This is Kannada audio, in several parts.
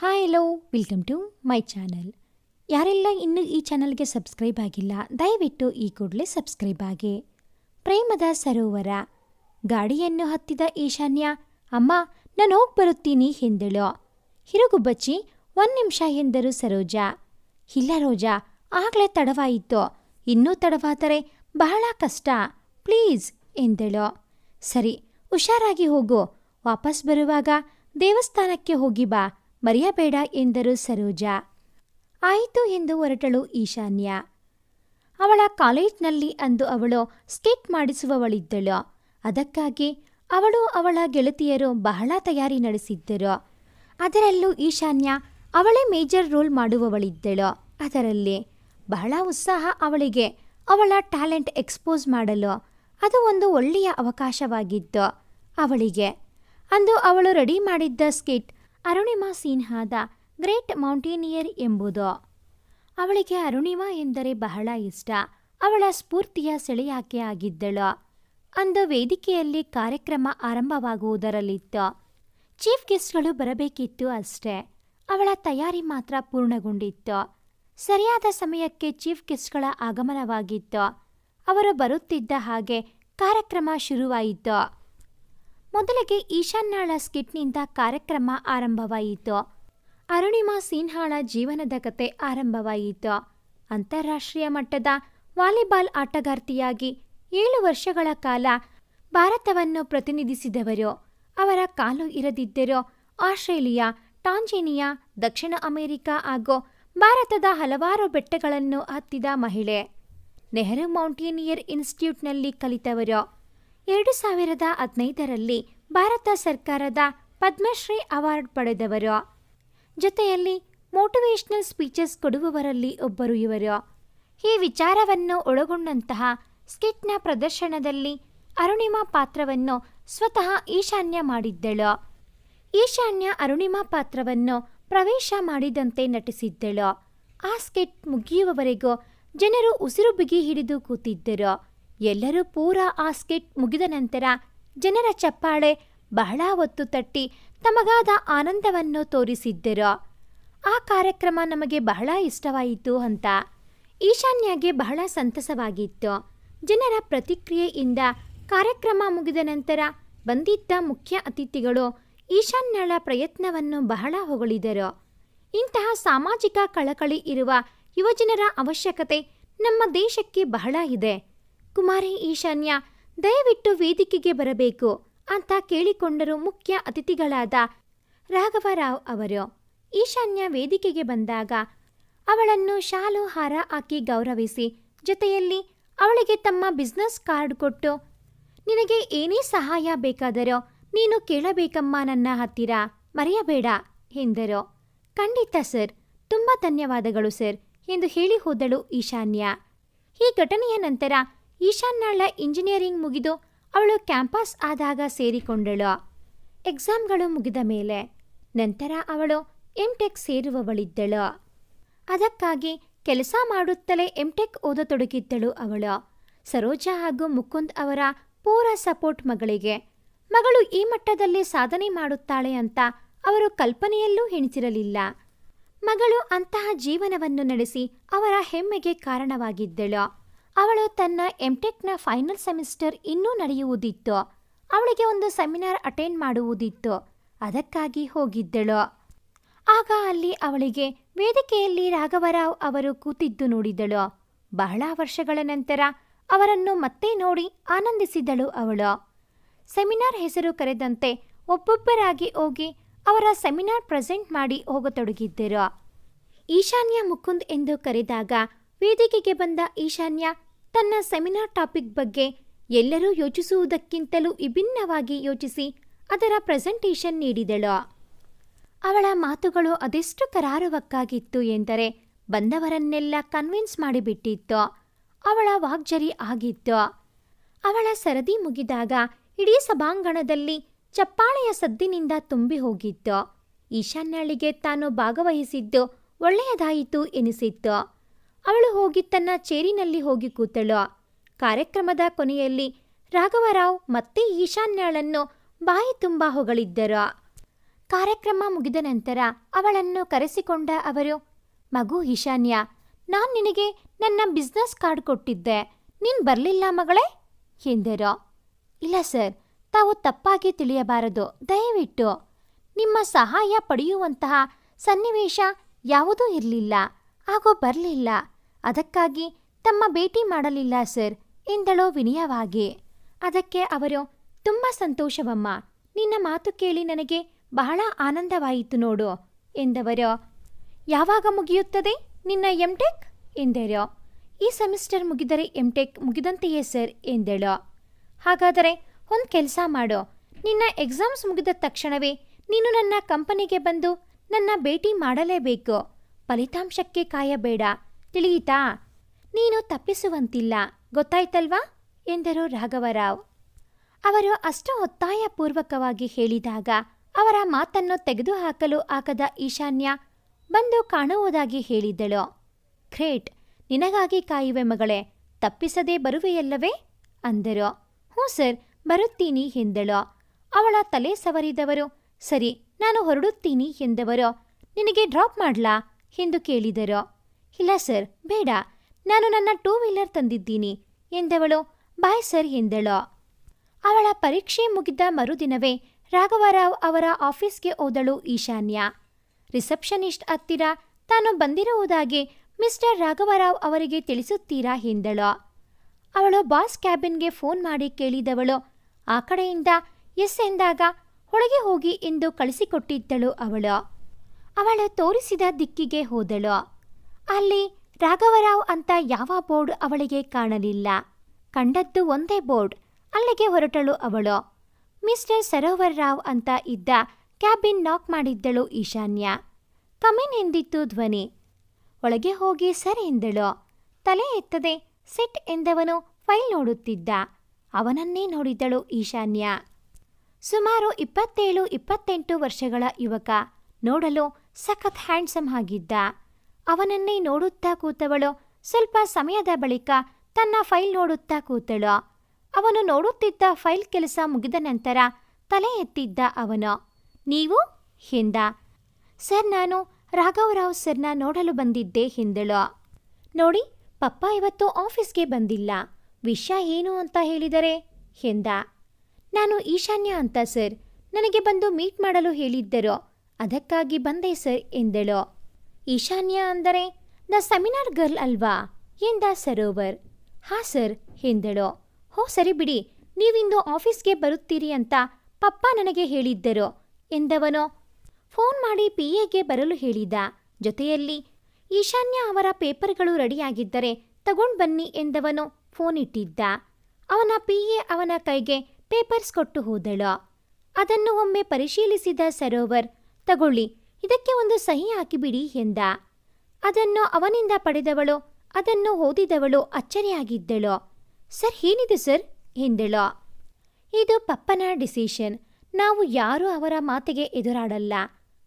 Hi hello welcome to my channel ಯಾರೆಲ್ಲ ಇನ್ನೂ ಈ ಚಾನಲ್ಗೆ ಸಬ್ಸ್ಕ್ರೈಬ್ ಆಗಿಲ್ಲ, ದಯವಿಟ್ಟು ಈ ಕೂಡಲೇ ಸಬ್ಸ್ಕ್ರೈಬ್ ಆಗಿ. ಪ್ರೇಮದ ಸರೋವರ. ಗಾಡಿಯನ್ನು ಹತ್ತಿದ ಈಶಾನ್ಯ, ಅಮ್ಮ, ನಾನು ಹೋಗಿ ಬರುತ್ತೀನಿ, ಎಂದಳು. ಹಿರುಗು ಬಚ್ಚಿ, ಒಂದು ನಿಮಿಷ, ಎಂದರು ಸರೋಜಾ. ಇಲ್ಲ ರೋಜಾ, ಆಗಲೇ ತಡವಾಯಿತು. ಇನ್ನೂ ತಡವಾದರೆ ಬಹಳ ಕಷ್ಟ. ಪ್ಲೀಸ್, ಎಂದಳು. ಸರಿ, ಹುಷಾರಾಗಿ ಹೋಗು. ವಾಪಸ್ ಬರುವಾಗ ದೇವಸ್ಥಾನಕ್ಕೆ ಹೋಗಿ ಬಾ. ಮರೆಯಬೇಡ ಎಂದರು ಸರೋಜಾ. ಆಯಿತು ಎಂದು ಹೊರಟಳು ಈಶಾನ್ಯ. ಅವಳ ಕಾಲೇಜ್ನಲ್ಲಿ ಅಂದು ಅವಳು ಸ್ಕೇಟ್ ಮಾಡಿಸುವವಳಿದ್ದಳು. ಅದಕ್ಕಾಗಿ ಅವಳು ಅವಳ ಗೆಳತಿಯರು ಬಹಳ ತಯಾರಿ ನಡೆಸಿದ್ದರು. ಅದರಲ್ಲೂ ಈಶಾನ್ಯ ಅವಳೇ ಮೇಜರ್ ರೋಲ್ ಮಾಡುವವಳಿದ್ದಳು. ಅದರಲ್ಲಿ ಬಹಳ ಉತ್ಸಾಹ ಅವಳಿಗೆ ಅವಳ ಟ್ಯಾಲೆಂಟ್ ಎಕ್ಸ್ಪೋಸ್ ಮಾಡಲು. ಅದು ಒಂದು ಒಳ್ಳೆಯ ಅವಕಾಶವಾಗಿತ್ತು. ಅವಳಿಗೆ ಅಂದು ಅವಳು ರೆಡಿ ಮಾಡಿದ್ದ ಸ್ಕಿಟ್ ಅರುಣಿಮಾ ಸಿನ್ಹಾದ ಗ್ರೇಟ್ ಮೌಂಟೇನಿಯರ್ ಎಂಬುದು. ಅವಳಿಗೆ ಅರುಣಿಮಾ ಎಂದರೆ ಬಹಳ ಇಷ್ಟ. ಅವಳ ಸ್ಫೂರ್ತಿಯ ಸೆಳೆಯಾಕೆ ಆಗಿದ್ದಳು. ಅಂದು ವೇದಿಕೆಯಲ್ಲಿ ಕಾರ್ಯಕ್ರಮ ಆರಂಭವಾಗುವುದರಲ್ಲಿತ್ತು. ಚೀಫ್ ಗೆಸ್ಟ್ಗಳು ಬರಬೇಕಿತ್ತು ಅಷ್ಟೇ. ಅವಳ ತಯಾರಿ ಮಾತ್ರ ಪೂರ್ಣಗೊಂಡಿತ್ತು. ಸರಿಯಾದ ಸಮಯಕ್ಕೆ ಚೀಫ್ ಗೆಸ್ಟ್ಗಳ ಆಗಮನವಾಗಿತ್ತು. ಅವರು ಬರುತ್ತಿದ್ದ ಹಾಗೆ ಕಾರ್ಯಕ್ರಮ ಶುರುವಾಯಿತು. ಮೊದಲಿಗೆ ಈಶಾನ್ಯಾಳ ಸ್ಕಿಟ್ನಿಂದ ಕಾರ್ಯಕ್ರಮ ಆರಂಭವಾಯಿತು. ಅರುಣಿಮಾ ಸಿನ್ಹಾಳ ಜೀವನದ ಕತೆ ಆರಂಭವಾಯಿತು. ಅಂತಾರಾಷ್ಟ್ರೀಯ ಮಟ್ಟದ ವಾಲಿಬಾಲ್ ಆಟಗಾರ್ತಿಯಾಗಿ ಏಳು ವರ್ಷಗಳ ಕಾಲ ಭಾರತವನ್ನು ಪ್ರತಿನಿಧಿಸಿದವರು. ಅವರ ಕಾಲು ಇರದಿದ್ದರೂ ಆಸ್ಟ್ರೇಲಿಯಾ, ಟಾಂಜೇನಿಯಾ, ದಕ್ಷಿಣ ಅಮೆರಿಕ ಹಾಗೂ ಭಾರತದ ಹಲವಾರು ಬೆಟ್ಟಗಳನ್ನು ಹತ್ತಿದ ಮಹಿಳೆ. ನೆಹರು ಮೌಂಟೇನಿಯರ್ ಇನ್ಸ್ಟಿಟ್ಯೂಟ್ನಲ್ಲಿ ಕಲಿತವರು. ಎರಡು ಸಾವಿರದ ಹದಿನೈದರಲ್ಲಿ ಭಾರತ ಸರ್ಕಾರದ ಪದ್ಮಶ್ರೀ ಅವಾರ್ಡ್ ಪಡೆದವರು. ಜೊತೆಯಲ್ಲಿ ಮೋಟಿವೇಶ್ನಲ್ ಸ್ಪೀಚಸ್ ಕೊಡುವವರಲ್ಲಿ ಒಬ್ಬರು ಇವರು. ಈ ವಿಚಾರವನ್ನು ಒಳಗೊಂಡಂತಹ ಸ್ಕಿಟ್ನ ಪ್ರದರ್ಶನದಲ್ಲಿ ಅರುಣಿಮಾ ಪಾತ್ರವನ್ನು ಸ್ವತಃ ಈಶಾನ್ಯ ಮಾಡಿದ್ದಳು. ಈಶಾನ್ಯ ಅರುಣಿಮಾ ಪಾತ್ರವನ್ನು ಪ್ರವೇಶ ಮಾಡಿದಂತೆ ನಟಿಸಿದ್ದಳು. ಆ ಸ್ಕಿಟ್ ಮುಗಿಯುವವರೆಗೂ ಜನರು ಉಸಿರು ಬಿಗಿ ಹಿಡಿದು ಕೂತಿದ್ದರು. ಎಲ್ಲರೂ ಪೂರಾ ಆ ಸ್ಕಿಟ್ ಮುಗಿದ ನಂತರ ಜನರ ಚಪ್ಪಾಳೆ ಬಹಳ ಹೊತ್ತು ತಟ್ಟಿ ತಮಗಾದ ಆನಂದವನ್ನು ತೋರಿಸಿದ್ದರು. ಆ ಕಾರ್ಯಕ್ರಮ ನಮಗೆ ಬಹಳ ಇಷ್ಟವಾಯಿತು ಅಂತ. ಈಶಾನ್ಯಗೆ ಬಹಳ ಸಂತಸವಾಗಿತ್ತು. ಜನರ ಪ್ರತಿಕ್ರಿಯೆಯಿಂದ ಕಾರ್ಯಕ್ರಮ ಮುಗಿದ ನಂತರ ಬಂದಿದ್ದ ಮುಖ್ಯ ಅತಿಥಿಗಳು ಈಶಾನ್ಯಳ ಪ್ರಯತ್ನವನ್ನು ಬಹಳ ಹೊಗಳಿದರು. ಇಂತಹ ಸಾಮಾಜಿಕ ಕಳಕಳಿ ಇರುವ ಯುವಜನರ ಅವಶ್ಯಕತೆ ನಮ್ಮ ದೇಶಕ್ಕೆ ಬಹಳ ಇದೆ. ಕುಮಾರಿ ಈಶಾನ್ಯ, ದಯವಿಟ್ಟು ವೇದಿಕೆಗೆ ಬರಬೇಕು ಅಂತ ಕೇಳಿಕೊಂಡರು ಮುಖ್ಯ ಅತಿಥಿಗಳಾದ ರಾಘವರಾವ್ ಅವರು. ಈಶಾನ್ಯ ವೇದಿಕೆಗೆ ಬಂದಾಗ ಅವಳನ್ನು ಶಾಲು ಹಾರ ಹಾಕಿ ಗೌರವಿಸಿ, ಜೊತೆಯಲ್ಲಿ ಅವಳಿಗೆ ತಮ್ಮ ಬಿಸ್ನೆಸ್ ಕಾರ್ಡ್ ಕೊಟ್ಟು, ನಿನಗೆ ಏನೇ ಸಹಾಯ ಬೇಕಾದರೋ ನೀನು ಕೇಳಬೇಕಮ್ಮ ನನ್ನ ಹತ್ತಿರ, ಮರೆಯಬೇಡ ಎಂದರು. ಖಂಡಿತ ಸರ್, ತುಂಬ ಧನ್ಯವಾದಗಳು ಸರ್ ಎಂದು ಹೇಳಿ ಹೋದಳು ಈಶಾನ್ಯ. ಈ ಘಟನೆಯ ನಂತರ ಈಶಾನ್ಯಳ ಇಂಜಿನಿಯರಿಂಗ್ ಮುಗಿದು ಅವಳು ಕ್ಯಾಂಪಸ್ ಆದಾಗ ಸೇರಿಕೊಂಡಳು. ಎಕ್ಸಾಮ್ಗಳು ಮುಗಿದ ಮೇಲೆ ನಂತರ ಅವಳು ಎಂಟೆಕ್ ಸೇರುವವಳಿದ್ದಳು. ಅದಕ್ಕಾಗಿ ಕೆಲಸ ಮಾಡುತ್ತಲೇ ಎಂಟೆಕ್ ಓದತೊಡಗಿದ್ದಳು ಅವಳು. ಸರೋಜಾ ಹಾಗೂ ಮುಕುಂದ್ ಅವರ ಪೂರ ಸಪೋರ್ಟ್ ಮಗಳಿಗೆ, ಮಗಳು ಈ ಮಟ್ಟದಲ್ಲಿ ಸಾಧನೆ ಮಾಡುತ್ತಾಳೆ ಅಂತ ಅವರು ಕಲ್ಪನೆಯಲ್ಲೂ ಹೆಣಿಸಿರಲಿಲ್ಲ ಮಗಳು ಅಂತಹ ಜೀವನವನ್ನು ನಡೆಸಿ ಅವರ ಹೆಮ್ಮೆಗೆ ಕಾರಣವಾಗಿದ್ದಳು. ಅವಳು ತನ್ನ ಎಂಟೆಕ್ನ ಫೈನಲ್ ಸೆಮಿಸ್ಟರ್ ಇನ್ನೂ ನಡೆಯುವುದಿತ್ತು. ಅವಳಿಗೆ ಒಂದು ಸೆಮಿನಾರ್ ಅಟೆಂಡ್ ಮಾಡುವುದಿತ್ತು. ಅದಕ್ಕಾಗಿ ಹೋಗಿದ್ದಳು. ಆಗ ಅಲ್ಲಿ ಅವಳಿಗೆ ವೇದಿಕೆಯಲ್ಲಿ ರಾಘವರಾವ್ ಅವರು ಕೂತಿದ್ದು ನೋಡಿದಳು. ಬಹಳ ವರ್ಷಗಳ ನಂತರ ಅವರನ್ನು ಮತ್ತೆ ನೋಡಿ ಆನಂದಿಸಿದಳು ಅವಳು. ಸೆಮಿನಾರ್ ಹೆಸರು ಕರೆದಂತೆ ಒಬ್ಬೊಬ್ಬರಾಗಿ ಹೋಗಿ ಅವರ ಸೆಮಿನಾರ್ ಪ್ರೆಸೆಂಟ್ ಮಾಡಿ ಹೋಗತೊಡಗಿದ್ದರು. ಈಶಾನ್ಯ ಮುಕುಂದ್ ಎಂದು ಕರೆದಾಗ ವೇದಿಕೆಗೆ ಬಂದ ಈಶಾನ್ಯ ತನ್ನ ಸೆಮಿನಾರ್ ಟಾಪಿಕ್ ಬಗ್ಗೆ ಎಲ್ಲರೂ ಯೋಚಿಸುವುದಕ್ಕಿಂತಲೂ ವಿಭಿನ್ನವಾಗಿ ಯೋಚಿಸಿ ಅದರ ಪ್ರೆಸೆಂಟೇಷನ್ ನೀಡಿದಳು. ಅವಳ ಮಾತುಗಳು ಅದೆಷ್ಟು ಕರಾರುವಕ್ಕಾಗಿತ್ತು ಎಂದರೆ ಬಂದವರನ್ನೆಲ್ಲ ಕನ್ವಿನ್ಸ್ ಮಾಡಿಬಿಟ್ಟಿತ್ತು. ಅವಳ ವಾಗ್ಜರಿ ಆಗಿತ್ತು. ಅವಳ ಸರದಿ ಮುಗಿದಾಗ ಇಡೀ ಸಭಾಂಗಣದಲ್ಲಿ ಚಪ್ಪಾಳೆಯ ಸದ್ದಿನಿಂದ ತುಂಬಿ ಹೋಗಿತ್ತು. ಈಶಾನ್ಯಳಿಗೆ ತಾನು ಭಾಗವಹಿಸಿದ್ದು ಒಳ್ಳೆಯದಾಯಿತು ಎನಿಸಿತ್ತು. ಅವಳು ಹೋಗಿ ತನ್ನ ಚೇರಿನಲ್ಲಿ ಹೋಗಿ ಕೂತಳು. ಕಾರ್ಯಕ್ರಮದ ಕೊನೆಯಲ್ಲಿ ರಾಘವರಾವ್ ಮತ್ತೆ ಈಶಾನ್ಯಾಳನ್ನು ಬಾಯಿ ತುಂಬ ಹೊಗಳಿದ್ದರು. ಕಾರ್ಯಕ್ರಮ ಮುಗಿದ ನಂತರ ಅವಳನ್ನು ಕರೆಸಿಕೊಂಡ ಅವರು, ಮಗು ಈಶಾನ್ಯ, ನಾನು ನಿನಗೆ ನನ್ನ ಬಿಸ್ನೆಸ್ ಕಾರ್ಡ್ ಕೊಟ್ಟಿದ್ದೆ. ನೀನು ಬರಲಿಲ್ಲ ಮಗಳೇ? ಎಂದರು. ಇಲ್ಲ ಸರ್, ತಾವು ತಪ್ಪಾಗಿ ತಿಳಿಯಬಾರದು. ದಯವಿಟ್ಟು. ನಿಮ್ಮ ಸಹಾಯ ಪಡೆಯುವಂತಹ ಸನ್ನಿವೇಶ ಯಾವುದೂ ಇರಲಿಲ್ಲ. ಹಾಗೂ ಬರಲಿಲ್ಲ. ಅದಕ್ಕಾಗಿ ತಮ್ಮ ಭೇಟಿ ಮಾಡಲಿಲ್ಲ ಸರ್, ಎಂದಳು ವಿನಯವಾಗಿ ಅದಕ್ಕೆ ಅವರು, ತುಂಬ ಸಂತೋಷವಮ್ಮ, ನಿನ್ನ ಮಾತು ಕೇಳಿ ನನಗೆ ಬಹಳ ಆನಂದವಾಯಿತು ನೋಡು, ಎಂದವರು. ಯಾವಾಗ ಮುಗಿಯುತ್ತದೆ ನಿನ್ನ ಎಂಟೆಕ್ ಎಂದರು. ಈ ಸೆಮಿಸ್ಟರ್ ಮುಗಿದರೆ ಎಂಟೆಕ್ ಮುಗಿದಂತೆಯೇ ಸರ್, ಎಂದಳು. ಹಾಗಾದರೆ ಒಂದು ಕೆಲಸ ಮಾಡು, ನಿನ್ನ ಎಕ್ಸಾಮ್ಸ್ ಮುಗಿದ ತಕ್ಷಣವೇ ನೀನು ನನ್ನ ಕಂಪನಿಗೆ ಬಂದು ನನ್ನ ಭೇಟಿ ಮಾಡಲೇಬೇಕು. ಫಲಿತಾಂಶಕ್ಕೆ ಕಾಯಬೇಡ. ತಿಳಿಯಿತಾ? ನೀನು ತಪ್ಪಿಸುವಂತಿಲ್ಲ, ಗೊತ್ತಾಯ್ತಲ್ವಾ? ಎಂದರು ರಾಘವರಾವ್. ಅವರು ಅಷ್ಟು ಒತ್ತಾಯಪೂರ್ವಕವಾಗಿ ಹೇಳಿದಾಗ ಅವರ ಮಾತನ್ನು ತೆಗೆದುಹಾಕಲು ಆಗದ ಈಶಾನ್ಯ ಬಂದು ಕಾಣುವುದಾಗಿ ಹೇಳಿದ್ದಳು ಗ್ರೇಟ್, ನಿನಗಾಗಿ ಕಾಯುವೆ ಮಗಳೇ, ತಪ್ಪಿಸದೆ ಬರುವೆಯಲ್ಲವೇ? ಅಂದರು. ಹ್ಞೂ ಸರ್, ಬರುತ್ತೀನಿ ಎಂದಳು. ಅವಳ ತಲೆ ಸವರಿದವರು, ಸರಿ, ನಾನು ಹೊರಡುತ್ತೀನಿ ಎಂದವರು, ನಿನಗೆ ಡ್ರಾಪ್ ಮಾಡ್ಲಾ? ಎಂದು ಕೇಳಿದರು. ಇಲ್ಲ ಸರ್, ಬೇಡ. ನಾನು ನನ್ನ ಟೂ ವೀಲರ್ ತಂದಿದ್ದೀನಿ. ಎಂದವಳು, ಬಾಯ್ ಸರ್, ಎಂದಳು. ಅವಳ ಪರೀಕ್ಷೆ ಮುಗಿದ ಮರುದಿನವೇ ರಾಘವರಾವ್ ಅವರ ಆಫೀಸ್ಗೆ ಹೋದಳು ಈಶಾನ್ಯ. ರಿಸೆಪ್ಷನಿಸ್ಟ್ ಹತ್ತಿರ ತಾನು ಬಂದಿರುವುದಾಗಿ ಮಿಸ್ಟರ್ ರಾಘವರಾವ್ ಅವರಿಗೆ ತಿಳಿಸುತ್ತೀರಾ ಎಂದಳು. ಅವಳು ಬಾಸ್ ಕ್ಯಾಬಿನ್ಗೆ ಫೋನ್ ಮಾಡಿ ಕೇಳಿದವಳು, ಆ ಕಡೆಯಿಂದ ಎಸ್ ಎಂದಾಗ ಒಳಗೆ ಹೋಗಿ ಎಂದು ಕಳಿಸಿಕೊಟ್ಟಿದ್ದಳು ಅವಳು. ಅವಳು ತೋರಿಸಿದ ದಿಕ್ಕಿಗೆ ಹೋದಳು. ಅಲ್ಲಿ ರಾಘವರಾವ್ ಅಂತ ಯಾವ ಬೋರ್ಡ್ ಅವಳಿಗೆ ಕಾಣಲಿಲ್ಲ. ಕಂಡದ್ದು ಒಂದೇ ಬೋರ್ಡ್, ಅಲ್ಲಿಗೆ ಹೊರಟಳು ಅವಳು. ಮಿಸ್ಟರ್ ಸರೋವರ್ ರಾವ್ ಅಂತ ಇದ್ದ ಕ್ಯಾಬಿನ್ ನಾಕ್ ಮಾಡಿದ್ದಳು ಈಶಾನ್ಯ. ಕಮಿನ್ ಎಂದಿತ್ತು ಧ್ವನಿ. ಒಳಗೆ ಹೋಗಿ ಸರ್ ಎಂದಳು. ತಲೆ ಎತ್ತದೆ, ಸಿಟ್ ಎಂದವನು ಫೈಲ್ ನೋಡುತ್ತಿದ್ದ. ಅವನನ್ನೇ ನೋಡಿದ್ದಳು ಈಶಾನ್ಯ. ಸುಮಾರು ಇಪ್ಪತ್ತೇಳು, ಇಪ್ಪತ್ತೆಂಟು ವರ್ಷಗಳ ಯುವಕ, ನೋಡಲು ಸಖತ್ ಹ್ಯಾಂಡ್ಸಮ್ ಆಗಿದ್ದ. ಅವನನ್ನೇ ನೋಡುತ್ತಾ ಕೂತವಳು. ಸ್ವಲ್ಪ ಸಮಯದ ಬಳಿಕ ತನ್ನ ಫೈಲ್ ನೋಡುತ್ತಾ ಕೂತಳು. ಅವನು ನೋಡುತ್ತಿದ್ದ ಫೈಲ್ ಕೆಲಸ ಮುಗಿದ ನಂತರ ತಲೆ ಎತ್ತಿದ್ದ ಅವನು. ನೀವು? ಎಂದ ಸರ್, ನಾನು ರಾಘವರಾವ್ ಸರ್ನ ನೋಡಲು ಬಂದಿದ್ದೆ, ಎಂದಳು. ನೋಡಿ, ಪಪ್ಪ ಇವತ್ತು ಆಫೀಸ್ಗೆ ಬಂದಿಲ್ಲ. ವಿಷಯ ಏನು ಅಂತ ಹೇಳಿದರೆ? ಎಂದ ನಾನು ಈಶಾನ್ಯ ಅಂತ, ಸರ್. ನನಗೆ ಬಂದು ಮೀಟ್ ಮಾಡಲು ಹೇಳಿದ್ದರು. ಅದಕ್ಕಾಗಿ ಬಂದೆ, ಸರ್, ಎಂದಳು. ಈಶಾನ್ಯ ಅಂದರೆ ದ ಸೆಮಿನಾರ್ ಗರ್ಲ್ ಅಲ್ವಾ? ಎಂದ ಸರೋವರ್. ಹಾ ಸರ್, ಎಂದಳು. ಹೋ ಸರಿ ಬಿಡಿ, ನೀವಿಂದು ಆಫೀಸ್ಗೆ ಬರುತ್ತೀರಿ ಅಂತ ಪಪ್ಪ ನನಗೆ ಹೇಳಿದ್ದರು, ಎಂದವನು. ಫೋನ್ ಮಾಡಿ ಪಿ ಎಗೆ ಬರಲು ಹೇಳಿದ. ಜೊತೆಯಲ್ಲಿ, ಈಶಾನ್ಯ ಅವರ ಪೇಪರ್ಗಳು ರೆಡಿಯಾಗಿದ್ದರೆ ತಗೊಂಡು ಬನ್ನಿ ಎಂದವನು ಫೋನ್ ಇಟ್ಟಿದ್ದ. ಅವನ ಪಿ ಎ ಅವನ ಕೈಗೆ ಪೇಪರ್ಸ್ ಕೊಟ್ಟು ಹೋದಳು. ಅದನ್ನು ಒಮ್ಮೆ ಪರಿಶೀಲಿಸಿದ ಸರೋವರ್, ತಗೊಳ್ಳಿ ಇದಕ್ಕೆ ಒಂದು ಸಹಿ ಹಾಕಿಬಿಡಿ ಎಂದ. ಅದನ್ನು ಅವನಿಂದ ಪಡೆದವಳು, ಅದನ್ನು ಓದಿದವಳು ಅಚ್ಚರಿಯಾಗಿದ್ದಳು. ಸರ್, ಏನಿದೆ ಸರ್? ಎಂದಳು. ಇದು ಪಪ್ಪನ ಡಿಸಿಷನ್. ನಾವು ಯಾರೂ ಅವರ ಮಾತಿಗೆ ಎದುರಾಡಲ್ಲ.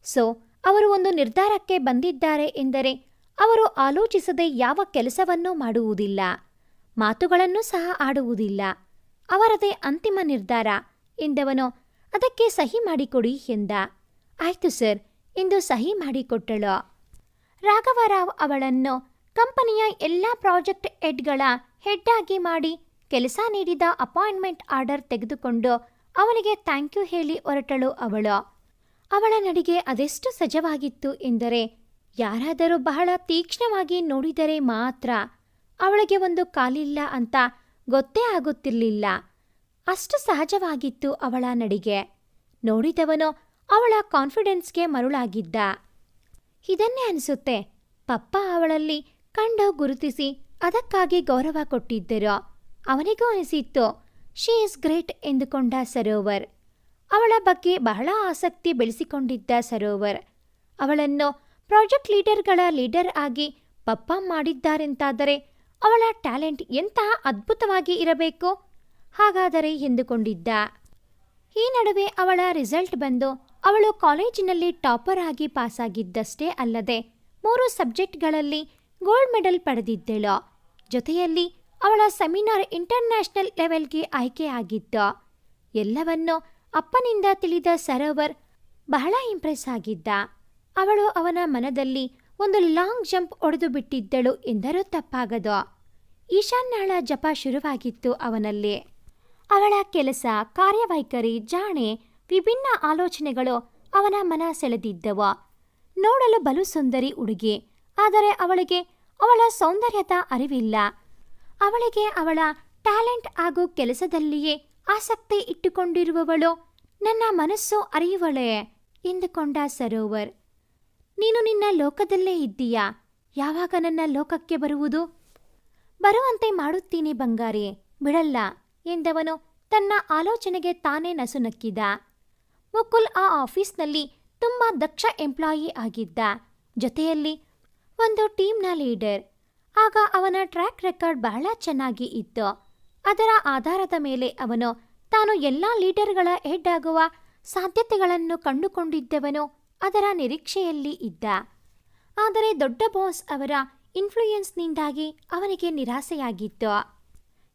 ಸೊ, ಅವರು ಒಂದು ನಿರ್ಧಾರಕ್ಕೆ ಬಂದಿದ್ದಾರೆ ಎಂದರೆ ಅವರು ಆಲೋಚಿಸದೆ ಯಾವ ಕೆಲಸವನ್ನೂ ಮಾಡುವುದಿಲ್ಲ. ಮಾತುಗಳನ್ನು ಸಹ ಆಡುವುದಿಲ್ಲ. ಅವರದೇ ಅಂತಿಮ ನಿರ್ಧಾರ ಎಂದವನು ಅದಕ್ಕೆ ಸಹಿ ಮಾಡಿಕೊಡಿ ಎಂದ. ಆಯ್ತು ಸರ್ ಎಂದು ಸಹಿ ಮಾಡಿಕೊಟ್ಟಳು. ರಾಘವರಾವ್ ಅವಳನ್ನು ಕಂಪನಿಯ ಎಲ್ಲ ಪ್ರಾಜೆಕ್ಟ್ ಹೆಡ್ಗಳ ಹೆಡ್ ಆಗಿ ಮಾಡಿ ಕೆಲಸ ನೀಡಿದ ಅಪಾಯಿಂಟ್ಮೆಂಟ್ ಆರ್ಡರ್ ತೆಗೆದುಕೊಂಡು ಅವನಿಗೆ ಥ್ಯಾಂಕ್ ಯು ಹೇಳಿ ಹೊರಟಳು ಅವಳು. ಅವಳ ನಡಿಗೆ ಅದೆಷ್ಟು ಸಜವಾಗಿತ್ತು ಎಂದರೆ ಯಾರಾದರೂ ಬಹಳ ತೀಕ್ಷ್ಣವಾಗಿ ನೋಡಿದರೆ ಮಾತ್ರ ಅವಳಿಗೆ ಒಂದು ಕಾಲಿಲ್ಲ ಅಂತ ಗೊತ್ತೇ ಆಗುತ್ತಿರಲಿಲ್ಲ. ಅಷ್ಟು ಸಹಜವಾಗಿತ್ತು ಅವಳ ನಡಿಗೆ. ನೋಡಿದವನು ಅವಳ ಕಾನ್ಫಿಡೆನ್ಸ್ಗೆ ಮರುಳಾಗಿದ್ದ. ಇದನ್ನೇ ಅನಿಸುತ್ತೆ, ಪಪ್ಪ ಅವಳಲ್ಲಿ ಕಂಡು ಗುರುತಿಸಿ ಅದಕ್ಕಾಗಿ ಗೌರವ ಕೊಟ್ಟಿದ್ದರು. ಅವನಿಗೂ ಅನಿಸಿತ್ತು, ಶಿ ಇಸ್ ಗ್ರೇಟ್ ಎಂದುಕೊಂಡ ಸರೋವರ್. ಅವಳ ಬಗ್ಗೆ ಬಹಳ ಆಸಕ್ತಿ ಬೆಳೆಸಿಕೊಂಡಿದ್ದ ಸರೋವರ್. ಅವಳನ್ನು ಪ್ರಾಜೆಕ್ಟ್ ಲೀಡರ್ಗಳ ಲೀಡರ್ ಆಗಿ ಪಪ್ಪ ಮಾಡಿದ್ದಾರೆಂತಾದರೆ ಅವಳ ಟ್ಯಾಲೆಂಟ್ ಎಂತಹ ಅದ್ಭುತವಾಗಿ ಇರಬೇಕು? ಹಾಗಾದರೆ ಎಂದುಕೊಂಡಿದ್ದ. ಈ ನಡುವೆ ಅವಳ ರಿಸಲ್ಟ್ ಬಂದು ಅವಳು ಕಾಲೇಜಿನಲ್ಲಿ ಟಾಪರ್ ಆಗಿ ಪಾಸಾಗಿದ್ದಷ್ಟೇ ಅಲ್ಲದೆ ಮೂರು ಸಬ್ಜೆಕ್ಟ್ಗಳಲ್ಲಿ ಗೋಲ್ಡ್ ಮೆಡಲ್ ಪಡೆದಿದ್ದಳು. ಜೊತೆಯಲ್ಲಿ ಅವಳ ಸೆಮಿನಾರ್ ಇಂಟರ್ನ್ಯಾಷನಲ್ ಲೆವೆಲ್ಗೆ ಆಯ್ಕೆಯಾಗಿದ್ದ ಎಲ್ಲವನ್ನೂ ಅಪ್ಪನಿಂದ ತಿಳಿದ ಸರೋವರ್ ಬಹಳ ಇಂಪ್ರೆಸ್ ಆಗಿದ್ದ. ಅವಳು ಅವನ ಮನದಲ್ಲಿ ಒಂದು ಲಾಂಗ್ ಜಂಪ್ ಒಡೆದು ಬಿಟ್ಟಿದ್ದಳು ಎಂದರೂ ತಪ್ಪಾಗದು. ಈಶಾನ್ಯಾಳ ಜಪ ಶುರುವಾಗಿತ್ತು ಅವನಲ್ಲಿ. ಅವಳ ಕೆಲಸ ಕಾರ್ಯವೈಖರಿ, ಜಾಣೆ ವಿಭಿನ್ನ ಆಲೋಚನೆಗಳು ಅವನ ಮನ ಸೆಳೆದಿದ್ದವು. ನೋಡಲು ಬಲು ಸುಂದರಿ ಉಡುಗೆ, ಆದರೆ ಅವಳಿಗೆ ಅವಳ ಸೌಂದರ್ಯದ ಅರಿವಿಲ್ಲ. ಅವಳಿಗೆ ಅವಳ ಟ್ಯಾಲೆಂಟ್ ಹಾಗೂ ಕೆಲಸದಲ್ಲಿಯೇ ಆಸಕ್ತಿ ಇಟ್ಟುಕೊಂಡಿರುವವಳು ನನ್ನ ಮನಸ್ಸು ಅರಿಯುವಳೆ ಎಂದುಕೊಂಡ ಸರೋವರ್. ನೀನು ನಿನ್ನ ಲೋಕದಲ್ಲೇ ಇದ್ದೀಯಾ? ಯಾವಾಗ ನನ್ನ ಲೋಕಕ್ಕೆ ಬರುವುದು? ಬರುವಂತೆ ಮಾಡುತ್ತೀನಿ ಬಂಗಾರಿ, ಬಿಡಲ್ಲ ಎಂದವನು ತನ್ನ ಆಲೋಚನೆಗೆ ತಾನೇ ನಸುನಕ್ಕಿದ. ಮುಕುಲ್ ಆ ಆಫೀಸ್ನಲ್ಲಿ ತುಂಬ ದಕ್ಷ ಎಂಪ್ಲಾಯಿ ಆಗಿದ್ದ. ಜೊತೆಯಲ್ಲಿ ಒಂದು ಟೀಮ್ನ ಲೀಡರ್. ಆಗ ಅವನ ಟ್ರ್ಯಾಕ್ ರೆಕಾರ್ಡ್ ಬಹಳ ಚೆನ್ನಾಗಿ ಇತ್ತು. ಅದರ ಆಧಾರದ ಮೇಲೆ ಅವನು ತಾನು ಎಲ್ಲ ಲೀಡರ್ಗಳ ಹೆಡ್ ಆಗುವ ಸಾಧ್ಯತೆಗಳನ್ನು ಕಂಡುಕೊಂಡಿದ್ದವನು ಅದರ ನಿರೀಕ್ಷೆಯಲ್ಲಿ ಇದ್ದ. ಆದರೆ ದೊಡ್ಡ ಬಾಸ್ ಅವರ ಇನ್ಫ್ಲೂಯೆನ್ಸ್ನಿಂದಾಗಿ ಅವನಿಗೆ ನಿರಾಸೆಯಾಗಿತ್ತು.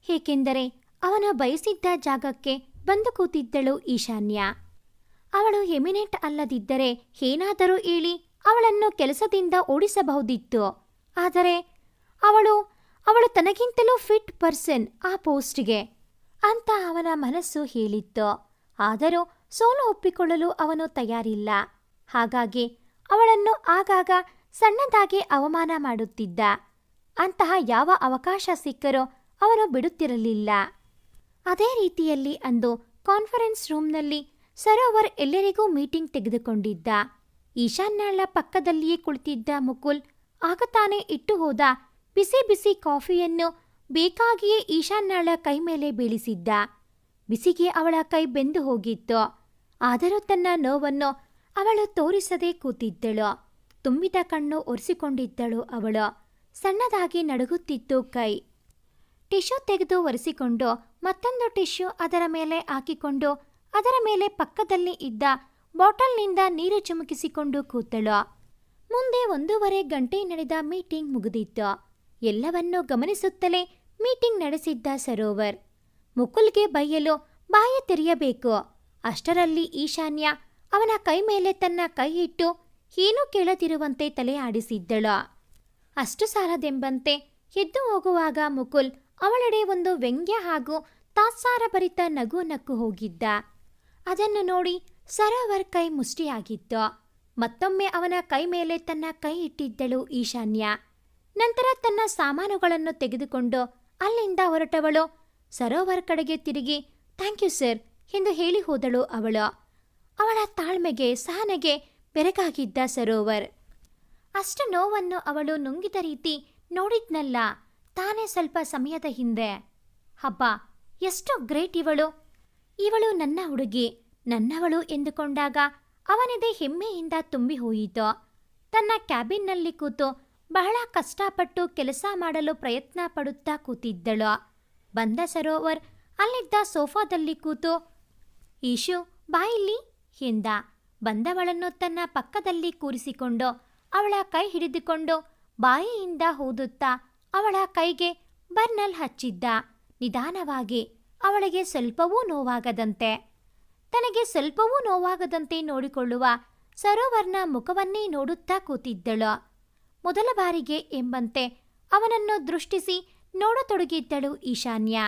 ಏಕೆಂದರೆ ಅವನು ಬಯಸಿದ್ದ ಜಾಗಕ್ಕೆ ಬಂದು ಕೂತಿದ್ದಳು ಈಶಾನ್ಯ. ಅವಳು ಎಮಿನೆಂಟ್ ಅಲ್ಲದಿದ್ದರೆ ಏನಾದರೂ ಹೇಳಿ ಅವಳನ್ನು ಕೆಲಸದಿಂದ ಓಡಿಸಬಹುದಿತ್ತು. ಆದರೆ ಅವಳು ಅವಳು ತನಗಿಂತಲೂ ಫಿಟ್ ಪರ್ಸನ್ ಆ ಪೋಸ್ಟ್ಗೆ ಅಂತ ಅವನ ಮನಸ್ಸು ಹೇಳಿತ್ತು. ಆದರೂ ಸೋಲು ಒಪ್ಪಿಕೊಳ್ಳಲು ಅವನು ತಯಾರಿಲ್ಲ. ಹಾಗಾಗಿ ಅವಳನ್ನು ಆಗಾಗ ಸಣ್ಣದಾಗಿ ಅವಮಾನ ಮಾಡುತ್ತಿದ್ದ. ಅಂತಹ ಯಾವ ಅವಕಾಶ ಸಿಕ್ಕರೂ ಅವನು ಬಿಡುತ್ತಿರಲಿಲ್ಲ. ಅದೇ ರೀತಿಯಲ್ಲಿ ಅಂದು ಕಾನ್ಫರೆನ್ಸ್ ರೂಮ್ನಲ್ಲಿ ಸರೋವರ್ ಎಲ್ಲರಿಗೂ ಮೀಟಿಂಗ್ ತೆಗೆದುಕೊಂಡಿದ್ದ. ಈಶಾನ್ಯಳ ಪಕ್ಕದಲ್ಲಿಯೇ ಕುಳಿತಿದ್ದ ಮುಕುಲ್ ಆಗ ತಾನೇ ಇಟ್ಟು ಹೋದ. ಬಿಸಿ ಬಿಸಿ ಕಾಫಿಯನ್ನು ಬೇಕಾಗಿಯೇ ಈಶಾನ್ಯಳ ಕೈ ಮೇಲೆ ಬೀಳಿಸಿದ್ದ. ಬಿಸಿಗೆ ಅವಳ ಕೈ ಬೆಂದು ಹೋಗಿತ್ತು. ಆದರೂ ತನ್ನ ನೋವನ್ನು ಅವಳು ತೋರಿಸದೆ ಕೂತಿದ್ದಳು. ತುಂಬಿದ ಕಣ್ಣು ಒರೆಸಿಕೊಂಡಿದ್ದಳು ಅವಳು. ಸಣ್ಣದಾಗಿ ನಡುಗುತ್ತಿತ್ತು ಕೈ. ಟಿಶ್ಯೂ ತೆಗೆದು ಒರೆಸಿಕೊಂಡು ಮತ್ತೊಂದು ಟಿಶ್ಯೂ ಅದರ ಮೇಲೆ ಹಾಕಿಕೊಂಡು ಅದರ ಮೇಲೆ ಪಕ್ಕದಲ್ಲಿ ಇದ್ದ ಬಾಟಲ್ನಿಂದ ನೀರು ಚಿಮುಕಿಸಿಕೊಂಡು ಕೂತಳು. ಮುಂದೆ ಒಂದೂವರೆ ಗಂಟೆ ನಡೆದ ಮೀಟಿಂಗ್ ಮುಗಿದಿತ್ತು. ಎಲ್ಲವನ್ನೂ ಗಮನಿಸುತ್ತಲೇ ಮೀಟಿಂಗ್ ನಡೆಸಿದ್ದ ಸರೋವರ್. ಮುಕುಲ್ಗೆ ಬೈಯಲು ಬಾಯ ತೆರೆಯಬೇಕು. ಅಷ್ಟರಲ್ಲಿ ಈಶಾನ್ಯ ಅವನ ಕೈ ಮೇಲೆ ತನ್ನ ಕೈ ಇಟ್ಟು ಏನೂ ಕೇಳದಿರುವಂತೆ ತಲೆ ಆಡಿಸಿದ್ದಳು. ಅಷ್ಟು ಸಾಲದೆಂಬಂತೆ ಎದ್ದು ಹೋಗುವಾಗ ಮುಕುಲ್ ಅವಳೆಡೆ ಒಂದು ವ್ಯಂಗ್ಯ ಹಾಗೂ ತಾತ್ಸಾರಭರಿತ ನಗು ನಕ್ಕು ಹೋಗಿದ್ದ. ಅದನ್ನು ನೋಡಿ ಸರೋವರ್ ಕೈ ಮುಷ್ಟಿಯಾಗಿತ್ತು. ಮತ್ತೊಮ್ಮೆ ಅವನ ಕೈ ಮೇಲೆ ತನ್ನ ಕೈ ಇಟ್ಟಿದ್ದಳು ಈಶಾನ್ಯ. ನಂತರ ತನ್ನ ಸಾಮಾನುಗಳನ್ನು ತೆಗೆದುಕೊಂಡು ಅಲ್ಲಿಂದ ಹೊರಟವಳು. ಸರೋವರ್ ಕಡೆಗೆ ತಿರುಗಿ, ಥ್ಯಾಂಕ್ ಯು ಸರ್ ಎಂದು ಹೇಳಿ ಹೋದಳು ಅವಳು. ಅವಳ ತಾಳ್ಮೆಗೆ, ಸಹನೆಗೆ ಬೆರಗಾಗಿದ್ದ ಸರೋವರ್. ಅಷ್ಟು ನೋವನ್ನು ಅವಳು ನುಂಗಿದ ರೀತಿ ನೋಡಿದ್ನಲ್ಲ, ತಾನೇ ಸ್ವಲ್ಪ ಸಮಯದ ಹಿಂದೆ. ಹಬ್ಬ, ಎಷ್ಟು ಗ್ರೇಟ್ ಇವಳು! ಇವಳು ನನ್ನ ಹುಡುಗಿ. ನನ್ನವಳು ಎಂದುಕೊಂಡಾಗ ಅವನಿದೆ ಹೆಮ್ಮೆಯಿಂದ ತುಂಬಿ ಹೋಯಿತು. ತನ್ನ ಕ್ಯಾಬಿನ್ನಲ್ಲಿ ಕೂತು ಬಹಳ ಕಷ್ಟಪಟ್ಟು ಕೆಲಸ ಮಾಡಲು ಪ್ರಯತ್ನ ಪಡುತ್ತಾ ಕೂತಿದ್ದಳು. ಬಂದ ಸರೋವರ್ ಅಲ್ಲಿದ್ದ ಸೋಫಾದಲ್ಲಿ ಕೂತು, ಈಶು ಬಾಯಿಲಿ ಎಂದ. ಬಂದವಳನ್ನು ತನ್ನ ಪಕ್ಕದಲ್ಲಿ ಕೂರಿಸಿಕೊಂಡು ಅವಳ ಕೈ ಹಿಡಿದುಕೊಂಡು ಬಾಯಿಯಿಂದ ಊದುತ್ತಾ ಅವಳ ಕೈಗೆ ಬರ್ನಲ್ ಹಚ್ಚಿದ್ದ. ನಿಧಾನವಾಗಿ ಅವಳಿಗೆ ಸ್ವಲ್ಪವೂ ನೋವಾಗದಂತೆ. ತನಗೆ ಸ್ವಲ್ಪವೂ ನೋವಾಗದಂತೆ ನೋಡಿಕೊಳ್ಳುವ ಸರೋವರ್ನ ಮುಖವನ್ನೇ ನೋಡುತ್ತಾ ಕೂತಿದ್ದಳು. ಮೊದಲ ಬಾರಿಗೆ ಎಂಬಂತೆ ಅವನನ್ನು ದೃಷ್ಟಿಸಿ ನೋಡತೊಡಗಿದ್ದಳು ಈಶಾನ್ಯ.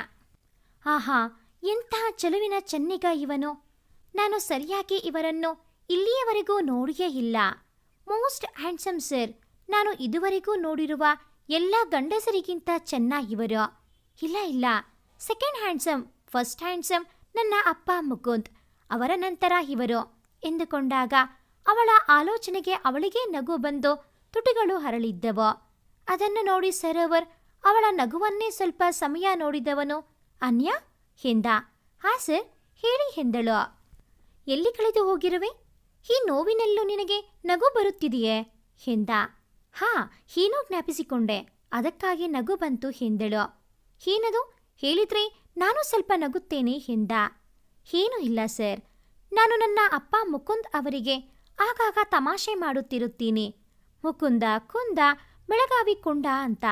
ಆಹಾ ಎಂತಹ ಚೆಲುವಿನ ಚೆನ್ನಿಗ ಇವನು? ನಾನು ಸರಿಯಾಗಿ ಇವರನ್ನು ಇಲ್ಲಿಯವರೆಗೂ ನೋಡಿಯೇ ಇಲ್ಲ. ಮೋಸ್ಟ್ ಹ್ಯಾಂಡ್ಸಮ್ ಸರ್, ನಾನು ಇದುವರೆಗೂ ನೋಡಿರುವ ಎಲ್ಲ ಗಂಡಸರಿಗಿಂತ ಚೆನ್ನ ಇವರು. ಇಲ್ಲ ಇಲ್ಲ. ಸೆಕೆಂಡ್ ಹ್ಯಾಂಡ್ಸಮ್ ಫಸ್ಟ್ ಹ್ಯಾಂಡ್ಸಮ್ ನನ್ನ ಅಪ್ಪ, ಮುಕುಂದ್. ಅವರ ನಂತರ ಇವರು. ಎಂದುಕೊಂಡಾಗ ಅವಳ ಆಲೋಚನೆಗೆ ಅವಳಿಗೆ ನಗು ಬಂದು ತುಟಿಗಳು ಹರಳಿದ್ದವು. ಅದನ್ನು ನೋಡಿ ಸರೋವರ್ ಅವಳ ನಗುವನ್ನೇ ಸ್ವಲ್ಪ ಸಮಯ ನೋಡಿದವನು, ಅನ್ಯ ಎಂದ ಹಾ ಸರ್, ಹೇಳಿ ಎಂದಳು. ಎಲ್ಲಿ ಕಳೆದು ಹೋಗಿರುವೆ? ಈ ನೋವಿನಲ್ಲೂ ನಿನಗೆ ನಗು ಬರುತ್ತಿದೆಯೇ? ಎಂದ. ಹಾ, ಏನೋ ಜ್ಞಾಪಿಸಿಕೊಂಡೆ. ಅದಕ್ಕಾಗಿ ನಗು ಬಂತು ಎಂದಳು. ಏನದು? ಹೇಳಿದ್ರೆ ನಾನು ಸ್ವಲ್ಪ ನಗುತ್ತೇನೆ ಎಂದ. ಏನೂ ಇಲ್ಲ ಸರ್. ನಾನು ನನ್ನ ಅಪ್ಪ ಮುಕುಂದ್ ಅವರಿಗೆ ಆಗಾಗ ತಮಾಷೆ ಮಾಡುತ್ತಿರುತ್ತೀನಿ. ಮುಕುಂದ ಕುಂದ ಬೆಳಗಾವಿ ಕುಂಡ ಅಂತ.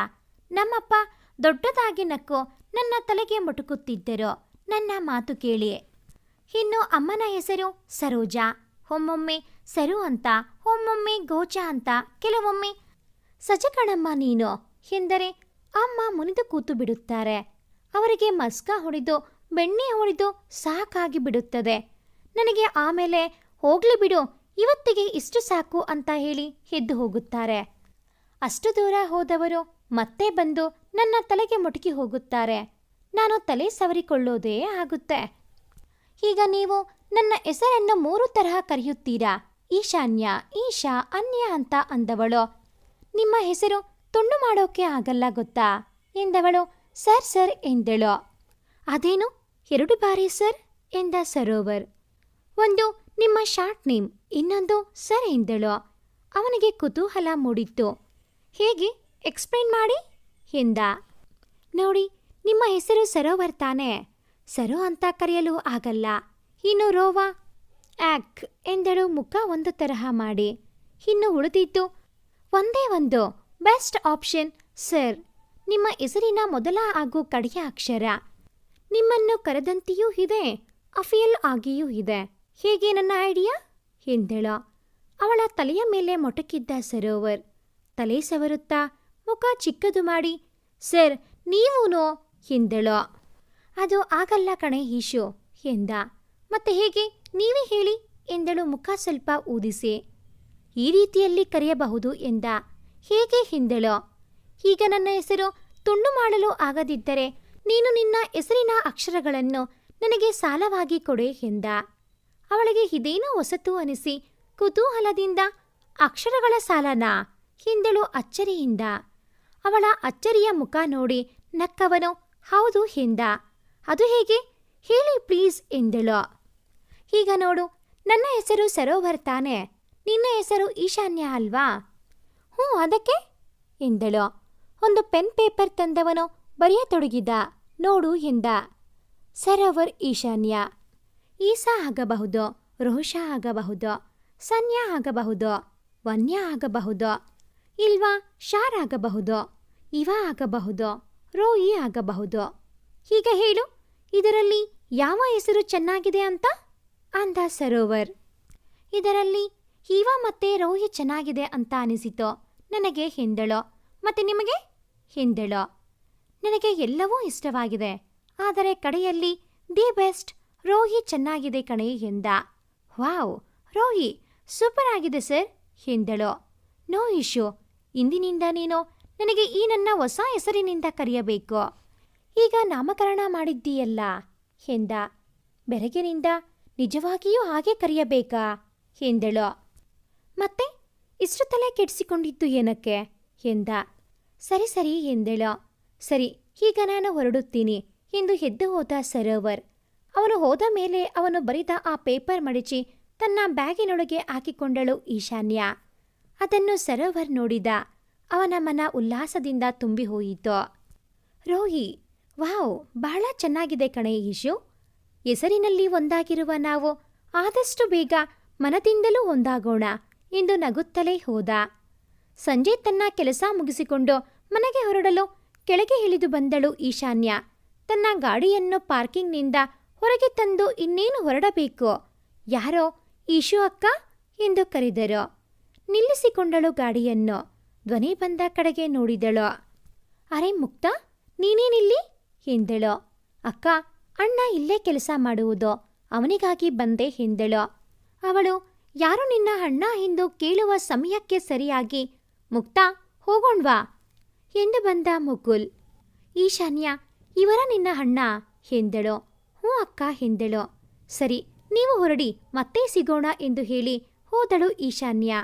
ನಮ್ಮಪ್ಪ ದೊಡ್ಡದಾಗಿ ನಕ್ಕು ನನ್ನ ತಲೆಗೆ ಮುಟುಕುತ್ತಿದ್ದರು. ನನ್ನ ಮಾತು ಕೇಳಿ. ಇನ್ನು ಅಮ್ಮನ ಹೆಸರು ಸರೋಜಾ. ಒಮ್ಮೊಮ್ಮೆ ಸರು ಅಂತ, ಒಮ್ಮೊಮ್ಮೆ ಗೋಚಾ ಅಂತ, ಕೆಲವೊಮ್ಮೆ ಸಜಕಣಮ್ಮ ನೀನು ಎಂದರೆ ಅಮ್ಮ ಮುನಿದು ಕೂತು ಬಿಡುತ್ತಾರೆ. ಅವರಿಗೆ ಮಸ್ಕ ಹೊಡೆದು, ಬೆಣ್ಣೆ ಹೊಡೆದು ಸಾಕಾಗಿ ಬಿಡುತ್ತದೆ. ನನಗೆ ಆಮೇಲೆ ಹೋಗ್ಲಿ ಬಿಡು, ಇವತ್ತಿಗೆ ಇಷ್ಟು ಸಾಕು ಅಂತ ಹೇಳಿ ಎದ್ದು ಹೋಗುತ್ತಾರೆ. ಅಷ್ಟು ದೂರ ಹೋದವರು ಮತ್ತೆ ಬಂದು ನನ್ನ ತಲೆಗೆ ಮುಟುಕಿ ಹೋಗುತ್ತಾರೆ. ನಾನು ತಲೆ ಸವರಿಕೊಳ್ಳೋದೇ ಆಗುತ್ತೆ. ಈಗ ನೀವು ನನ್ನ ಹೆಸರನ್ನು ಮೂರು ತರಹ ಕರೆಯುತ್ತೀರಾ? ಈಶಾನ್ಯ, ಈಶಾ, ಅನ್ಯ ಅಂತ ಅಂದವಳು. ನಿಮ್ಮ ಹೆಸರು ತುಂಡು ಮಾಡೋಕೆ ಆಗಲ್ಲ ಗೊತ್ತಾ? ಎಂದವಳು ಸರ್ ಸರ್ ಎಂದಳು. ಅದೇನು? ಎರಡು ಬಾರಿ ಸರ್ ಎಂದ ಸರೋವರ್. ಒಂದು, ನಿಮ್ಮ ಶಾರ್ಟ್ ನೇಮ್, ಇನ್ನೊಂದು ಸರ್ ಎಂದಳು. ಅವನಿಗೆ ಕುತೂಹಲ ಮೂಡಿತ್ತು. ಹೇಗೆ? ಎಕ್ಸ್ಪ್ಲೈನ್ ಮಾಡಿ? ಎಂದ. ನೋಡಿ, ನಿಮ್ಮ ಹೆಸರು ಸರೋವರ್ ತಾನೆ. ಸರೋ ಅಂತ ಕರೆಯಲು ಆಗಲ್ಲ. ಇನ್ನು ರೋವಾ? ಆಕ್ ಎಂದಳು ಮುಖ ಒಂದು ತರಹ ಮಾಡಿ. ಇನ್ನು ಉಳಿದಿದ್ದು? ಒಂದೇ ಒಂದು. Best option, sir. ನಿಮ್ಮ ಹೆಸರಿನ ಮೊದಲ ಹಾಗೂ ಕಡೆಯ ಅಕ್ಷರ. ನಿಮ್ಮನ್ನು ಕರೆದಂತೆಯೂ ಇದೆ, ಅಫಿಯಲ್ ಆಗಿಯೂ ಇದೆ. ಹೇಗೆ ನನ್ನ ಐಡಿಯಾ ಎಂದಳು. ಅವಳ ತಲೆಯ ಮೇಲೆ ಮೊಟಕಿದ್ದ ಸರೋವರ್. ತಲೆ ಸವರುತ್ತಾ ಮುಖ ಚಿಕ್ಕದು ಮಾಡಿ, ಸರ್, ನೀವೂನೋ? ಎಂದಳು. ಅದು ಆಗಲ್ಲ ಕಣೆ ಈಶು, ಎಂದ. ಮತ್ತೆ ಹೇಗೆ? ನೀವೇ ಹೇಳಿ, ಎಂದಳು ಮುಖ ಸ್ವಲ್ಪ ಊದಿಸಿ. ಈ ರೀತಿಯಲ್ಲಿ ಕರೆಯಬಹುದು ಎಂದ. ಹೇಗೆ? ಎಂದಳು. ಈಗ ನನ್ನ ಹೆಸರು ತುಂಡು ಮಾಡಲು ಆಗದಿದ್ದರೆ ನೀನು ನಿನ್ನ ಹೆಸರಿನ ಅಕ್ಷರಗಳನ್ನು ನನಗೆ ಸಾಲವಾಗಿ ಕೊಡೆ ಎಂದ. ಅವಳಿಗೆ ಇದೇನೋ ಹೊಸತು ಅನಿಸಿ ಕುತೂಹಲದಿಂದ, ಅಕ್ಷರಗಳ ಸಾಲನಾ? ಎಂದಳು ಅಚ್ಚರಿಯಿಂದ. ಅವಳ ಅಚ್ಚರಿಯ ಮುಖ ನೋಡಿ ನಕ್ಕವನು, ಹೌದು ಎಂದ. ಅದು ಹೇಗೆ? ಹೇಳಿ ಪ್ಲೀಸ್ ಎಂದಳು. ಈಗ ನೋಡು, ನನ್ನ ಹೆಸರು ಸರೋವರ್ ತಾನೆ. ನಿನ್ನ ಹೆಸರು ಈಶಾನ್ಯ ಅಲ್ವಾ? ಹ್ಞೂ, ಅದಕ್ಕೆ? ಎಂದಳು. ಒಂದು ಪೆನ್ ಪೇಪರ್ ತಂದವನು ಬರೆಯತೊಡಗಿದ. ನೋಡು ಎಂದ. ಸರೋವರ್ ಈಶಾನ್ಯ. ಈಸಾ ಆಗಬಹುದು, ರೋಷ ಆಗಬಹುದು, ಸನ್ಯ ಆಗಬಹುದು, ವನ್ಯ ಆಗಬಹುದು, ಇಲ್ವಾ ಶಾರ್ ಆಗಬಹುದು, ಇವ ಆಗಬಹುದು, ರೋಯಿ ಆಗಬಹುದು. ಹೀಗೆ ಹೇಳು, ಇದರಲ್ಲಿ ಯಾವ ಹೆಸರು ಚೆನ್ನಾಗಿದೆ ಅಂತ? ಅಂದ ಸರೋವರ್. ಇದರಲ್ಲಿ ಇವ ಮತ್ತೆ ರೋಹಿ ಚೆನ್ನಾಗಿದೆ ಅಂತ ಅನಿಸಿತು, ನನಗೆ ಹಿಂದಳು ಮತ್ತೆ ನಿಮಗೆ? ಹಿಂದೆಳೋ. ನನಗೆ ಎಲ್ಲವೂ ಇಷ್ಟವಾಗಿದೆ. ಆದರೆ ಕಡೆಯಲ್ಲಿ, ದಿ ಬೆಸ್ಟ್, ರೋಹಿ ಚೆನ್ನಾಗಿದೆ ಕಣೆ ಎಂದ. ವಾವ್, ರೋಹಿ, ಸೂಪರ್ ಆಗಿದೆ ಸರ್ ಎಂದಳು ನೋ ಇಶ್ಯೂ, ಇಂದಿನಿಂದ ನೀನು ನನಗೆ ಈ ನನ್ನ ಹೊಸ ಹೆಸರಿನಿಂದ ಕರೆಯಬೇಕು. ಈಗ ನಾಮಕರಣ ಮಾಡಿದ್ದೀಯಲ್ಲ ಎಂದ. ಬೆರಗಿನಿಂದ ನಿಜವಾಗಿಯೂ ಹಾಗೆ ಕರೆಯಬೇಕಾ ಎಂದಳು ಮತ್ತೆ ಇಷ್ಟು ತಲೆ ಕೆಡಿಸಿಕೊಂಡಿದ್ದು ಏನಕ್ಕೆ? ಎಂದ. ಸರಿ ಸರಿ ಎಂದಳ. ಸರಿ, ಈಗ ನಾನು ಹೊರಡುತ್ತೀನಿ ಎಂದು ಎದ್ದು ಹೋದ ಸರೋವರ್. ಅವನು ಹೋದ ಮೇಲೆ ಅವನು ಬರಿದ ಆ ಪೇಪರ್ ಮಡಚಿ ತನ್ನ ಬ್ಯಾಗಿನೊಳಗೆ ಹಾಕಿಕೊಂಡಳು ಈಶಾನ್ಯ. ಅದನ್ನು ಸರೋವರ್ ನೋಡಿದ. ಅವನ ಮನ ಉಲ್ಲಾಸದಿಂದ ತುಂಬಿ ಹೋಯಿತು. ರೋಹಿ, ವಾವ್, ಬಹಳ ಚೆನ್ನಾಗಿದೆ ಕಣೆ ಈಶು ಹೆಸರಿನಲ್ಲಿ ಒಂದಾಗಿರುವ ನಾವು ಆದಷ್ಟು ಬೇಗ ಮನದಿಂದಲೂ ಒಂದಾಗೋಣ ಎಂದು ನಗುತ್ತಲೇ ಹೋದ. ಸಂಜೆ ತನ್ನ ಕೆಲಸ ಮುಗಿಸಿಕೊಂಡು ಮನೆಗೆ ಹೊರಡಲು ಕೆಳಗೆ ಇಳಿದು ಬಂದಳು ಈಶಾನ್ಯ. ತನ್ನ ಗಾಡಿಯನ್ನು ಪಾರ್ಕಿಂಗ್ನಿಂದ ಹೊರಗೆ ತಂದು ಇನ್ನೇನು ಹೊರಡಬೇಕು? ಯಾರೋ ಈಶು ಅಕ್ಕ ಎಂದು ಕರೆದರು. ನಿಲ್ಲಿಸಿಕೊಂಡಳು ಗಾಡಿಯನ್ನು. ಧ್ವನಿ ಬಂದ ಕಡೆಗೆ ನೋಡಿದಳು. ಅರೆ ಮುಕ್ತ, ನೀನೇನಿಲ್ಲಿ? ಎಂದಳು. ಅಕ್ಕ, ಅಣ್ಣ ಇಲ್ಲೇ ಕೆಲಸ ಮಾಡುವುದು. ಅವನಿಗಾಗಿ ಬಂದೆ, ಎಂದಳು. ಅವಳು ಯಾರು ನಿನ್ನ ಅಣ್ಣ ಎಂದು ಕೇಳುವ ಸಮಯಕ್ಕೆ ಸರಿಯಾಗಿ ಮುಕ್ತ ಹೋಗೋಣ್ವಾ ಎಂದು ಬಂದ ಮುಕುಲ್. ಈಶಾನ್ಯ, ಇವರ ನಿನ್ನ ಅಣ್ಣ ಎಂದಳು ಹ್ಞೂ ಅಕ್ಕ ಎಂದಳು ಸರಿ, ನೀವು ಹೊರಡಿ, ಮತ್ತೆ ಸಿಗೋಣ ಎಂದು ಹೇಳಿ ಹೋದಳು ಈಶಾನ್ಯ.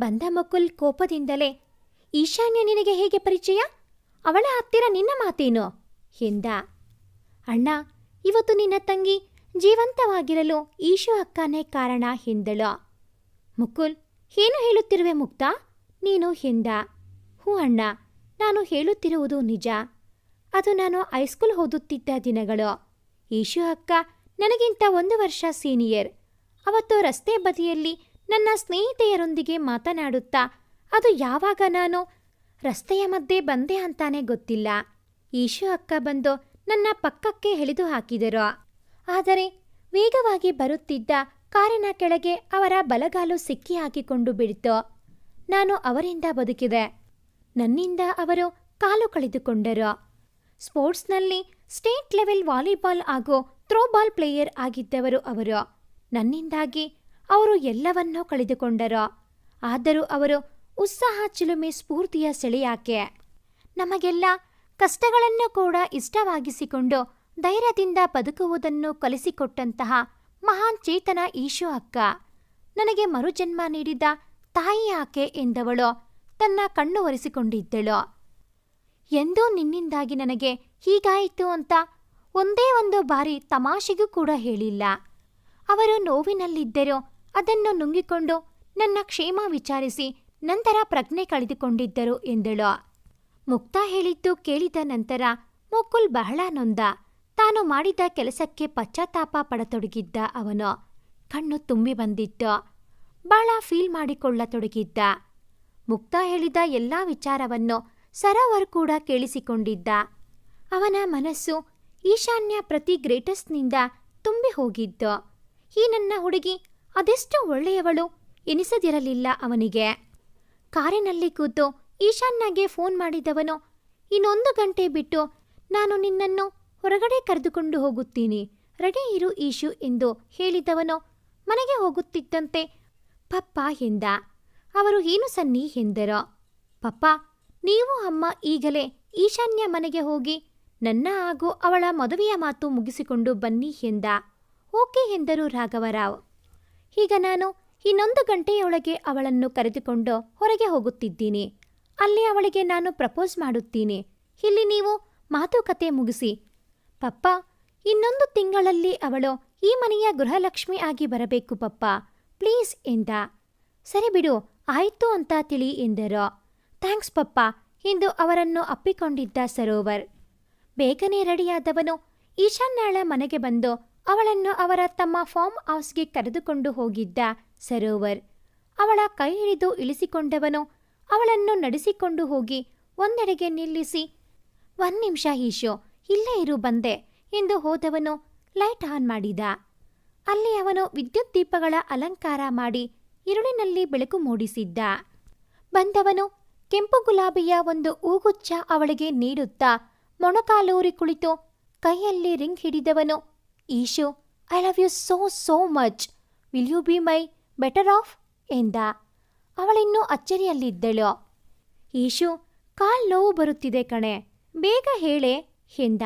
ಬಂದ ಮುಕುಲ್ ಕೋಪದಿಂದಲೇ, ಈಶಾನ್ಯ ನಿನಗೆ ಹೇಗೆ ಪರಿಚಯ? ಅವಳ ಹತ್ತಿರ ನಿನ್ನ ಮಾತೇನು? ಎಂದ. ಅಣ್ಣ, ಇವತ್ತು ನಿನ್ನ ತಂಗಿ ಜೀವಂತವಾಗಿರಲು ಈಶು ಅಕ್ಕನೇ ಕಾರಣ, ಎಂದಳು. ಮುಕುಲ್, ಏನು ಹೇಳುತ್ತಿರುವೆ ಮುಕ್ತ? ನೀನು ಹಿಂದ ಹೂ ಅಣ್ಣ, ನಾನು ಹೇಳುತ್ತಿರುವುದು ನಿಜ. ಅದು ನಾನು ಹೈಸ್ಕೂಲ್ ಓದುತ್ತಿದ್ದ ದಿನಗಳು. ಈಶು ಅಕ್ಕ, ನನಗಿಂತ ಒಂದು ವರ್ಷ ಸೀನಿಯರ್. ಅವತ್ತು ರಸ್ತೆ ಬದಿಯಲ್ಲಿ ನನ್ನ ಸ್ನೇಹಿತೆಯರೊಂದಿಗೆ ಮಾತನಾಡುತ್ತಾ, ಅದು ಯಾವಾಗ ನಾನು? ರಸ್ತೆಯ ಮಧ್ಯೆ ಬಂದೆ ಅಂತಾನೆ ಗೊತ್ತಿಲ್ಲ. ಈಶು ಅಕ್ಕ ಬಂದು ನನ್ನ ಪಕ್ಕಕ್ಕೆ ಎಳೆದು ಹಾಕಿದರು. ಆದರೆ ವೇಗವಾಗಿ ಬರುತ್ತಿದ್ದ ಕಾರಿನ ಕೆಳಗೆ ಅವರ ಬಲಗಾಲು ಸಿಕ್ಕಿ ಹಾಕಿಕೊಂಡು ಬಿಡಿತು. ನಾನು ಅವರಿಂದ ಬದುಕಿದೆ. ನನ್ನಿಂದ ಅವರು ಕಾಲು ಕಳೆದುಕೊಂಡರು. ಸ್ಪೋರ್ಟ್ಸ್ನಲ್ಲಿ ಸ್ಟೇಟ್ ಲೆವೆಲ್ ವಾಲಿಬಾಲ್ ಹಾಗೂ ಥ್ರೋಬಾಲ್ ಪ್ಲೇಯರ್ ಆಗಿದ್ದವರು ಅವರು. ನನ್ನಿಂದಾಗಿ ಅವರು ಎಲ್ಲವನ್ನೂ ಕಳೆದುಕೊಂಡರು. ಆದರೂ ಅವರು ಉತ್ಸಾಹ ಚಿಲುಮೆ ಸ್ಫೂರ್ತಿಯ ಸೆಳೆಯಾಕೆ. ನಮಗೆಲ್ಲ ಕಷ್ಟಗಳನ್ನು ಕೂಡ ಇಷ್ಟವಾಗಿಸಿಕೊಂಡು ಧೈರ್ಯದಿಂದ ಬದುಕುವುದನ್ನು ಕಲಿಸಿಕೊಟ್ಟಂತಹ ಮಹಾನ್ ಚೇತನ ಈಶು ಅಕ್ಕ. ನನಗೆ ಮರುಜನ್ಮ ನೀಡಿದ ತಾಯಿ ಯಾಕೆ ಎಂದವಳು. ತನ್ನ ಕಣ್ಣು ಒರೆಸಿಕೊಂಡಿದ್ದಳು. ಎಂದೂ ನಿನ್ನಿಂದಾಗಿ ನನಗೆ ಹೀಗಾಯಿತು ಅಂತ ಒಂದೇ ಒಂದು ಬಾರಿ ತಮಾಷೆಗೂ ಕೂಡ ಹೇಳಿಲ್ಲ. ಅವರು ನೋವಿನಲ್ಲಿದ್ದರೂ ಅದನ್ನು ನುಂಗಿಕೊಂಡು ನನ್ನ ಕ್ಷೇಮ ವಿಚಾರಿಸಿ ನಂತರ ಪ್ರಜ್ಞೆ ಕಳೆದುಕೊಂಡಿದ್ದರು ಎಂದಳು. ಮುಕ್ತ ಹೇಳಿದ್ದು ಕೇಳಿದ ನಂತರ ಮುಕುಲ್ ಬಹಳ ನೊಂದ. ತಾನು ಮಾಡಿದ ಕೆಲಸಕ್ಕೆ ಪಶ್ಚಾತ್ತಾಪ ಪಡತೊಡಗಿದ್ದ ಅವನು. ಕಣ್ಣು ತುಂಬಿ ಬಂದಿತ್ತು. ಬಹಳ ಫೀಲ್ ಮಾಡಿಕೊಳ್ಳತೊಡಗಿದ್ದ. ಮುಕ್ತ ಹೇಳಿದ ಎಲ್ಲ ವಿಚಾರವನ್ನು ಸರೋವರ್ ಕೂಡ ಕೇಳಿಸಿಕೊಂಡಿದ್ದ. ಅವನ ಮನಸ್ಸು ಈಶಾನ್ಯ ಪ್ರತಿ ಗ್ರೇಟಸ್ಟ್ನಿಂದ ತುಂಬಿ ಹೋಗಿದ್ದು ಈ ನನ್ನ ಹುಡುಗಿ ಅದೆಷ್ಟು ಒಳ್ಳೆಯವಳು ಎನಿಸದಿರಲಿಲ್ಲ ಅವನಿಗೆ. ಕಾರಿನಲ್ಲಿ ಕೂತು ಈಶಾನ್ಯಗೆ ಫೋನ್ ಮಾಡಿದವನು, ಇನ್ನೊಂದು ಗಂಟೆ ಬಿಟ್ಟು ನಾನು ನಿನ್ನನ್ನು ಹೊರಗಡೆ ಕರೆದುಕೊಂಡು ಹೋಗುತ್ತೀನಿ. ರೆಡಿ ಇರು ಈಶು ಎಂದು ಹೇಳಿದವನು, ಮನೆಗೆ ಹೋಗುತ್ತಿದ್ದಂತೆ ಪಪ್ಪ ಎಂದ ಅವರು ಏನು ಸನ್ನಿ ಎಂದರು ಪಪ್ಪ, ನೀವು ಅಮ್ಮ ಈಗಲೇ ಈಶಾನ್ಯ ಮನೆಗೆ ಹೋಗಿ ನನ್ನ ಹಾಗೂ ಅವಳ ಮದುವೆಯ ಮಾತು ಮುಗಿಸಿಕೊಂಡು ಬನ್ನಿ ಎಂದ ಓಕೆ ಎಂದರು ರಾಘವರಾವ್. ಈಗ ನಾನು ಇನ್ನೊಂದು ಗಂಟೆಯೊಳಗೆ ಅವಳನ್ನು ಕರೆದುಕೊಂಡು ಹೊರಗೆ ಹೋಗುತ್ತಿದ್ದೀನಿ. ಅಲ್ಲಿ ಅವಳಿಗೆ ನಾನು ಪ್ರಪೋಸ್ ಮಾಡುತ್ತೀನಿ. ಇಲ್ಲಿ ನೀವು ಮಾತುಕತೆ ಮುಗಿಸಿ. ಪಪ್ಪ, ಇನ್ನೊಂದು ತಿಂಗಳಲ್ಲಿ ಅವಳು ಈ ಮನೆಯ ಗೃಹಲಕ್ಷ್ಮಿ ಆಗಿ ಬರಬೇಕು ಪಪ್ಪ. ಪ್ಲೀಸ್ ಎಂದ. ಸರಿ ಬಿಡು, ಆಯ್ತು ಅಂತ ತಿಳಿ ಎಂದರು. ಥ್ಯಾಂಕ್ಸ್ ಪಪ್ಪ ಎಂದು ಅವರನ್ನು ಅಪ್ಪಿಕೊಂಡಿದ್ದ ಸರೋವರ್. ಬೇಗನೆ ರೆಡಿಯಾದವನು ಈಶಾನ್ಯಾಳ ಮನೆಗೆ ಬಂದು ಅವಳನ್ನು ಅವರ ತಮ್ಮ ಫಾರ್ಮ್ ಹೌಸ್ಗೆ ಕರೆದುಕೊಂಡು ಹೋಗಿದ್ದ ಸರೋವರ್. ಅವಳ ಕೈ ಹಿಡಿದು ಇಳಿಸಿಕೊಂಡವನು ಅವಳನ್ನು ನಡೆಸಿಕೊಂಡು ಹೋಗಿ ಒಂದೆಡೆಗೆ ನಿಲ್ಲಿಸಿ, ಒಂದ್ ನಿಮಿಷ ಈಶೋ, ಇಲ್ಲೇ ಇರು ಬಂದೆ ಎಂದು ಹೋದವನು ಲೈಟ್ ಆನ್ ಮಾಡಿದ. ಅಲ್ಲಿ ಅವನು ವಿದ್ಯುತ್ ದೀಪಗಳ ಅಲಂಕಾರ ಮಾಡಿ ಇರುಳಿನಲ್ಲಿ ಬೆಳಕು ಮೂಡಿಸಿದ್ದ. ಬಂದವನು ಕೆಂಪು ಗುಲಾಬಿಯ ಒಂದು ಹೂಗುಚ್ಛ ಅವಳಿಗೆ ನೀಡುತ್ತಾ ಮೊಣಕಾಲೂರಿ ಕುಳಿತು ಕೈಯಲ್ಲಿ ring ಹಿಡಿದವನು, Ishu I love you so so much will you be my better half ಎಂದ. ಅವಳಿನ್ನೂ ಅಚ್ಚರಿಯಲ್ಲಿದ್ದಳು. ಈಶು, ಕಾಲ್ ನೋವು ಬರುತ್ತಿದೆ ಕಣೆ. ಬೇಗ ಹೇಳೆ, ಎಂದ.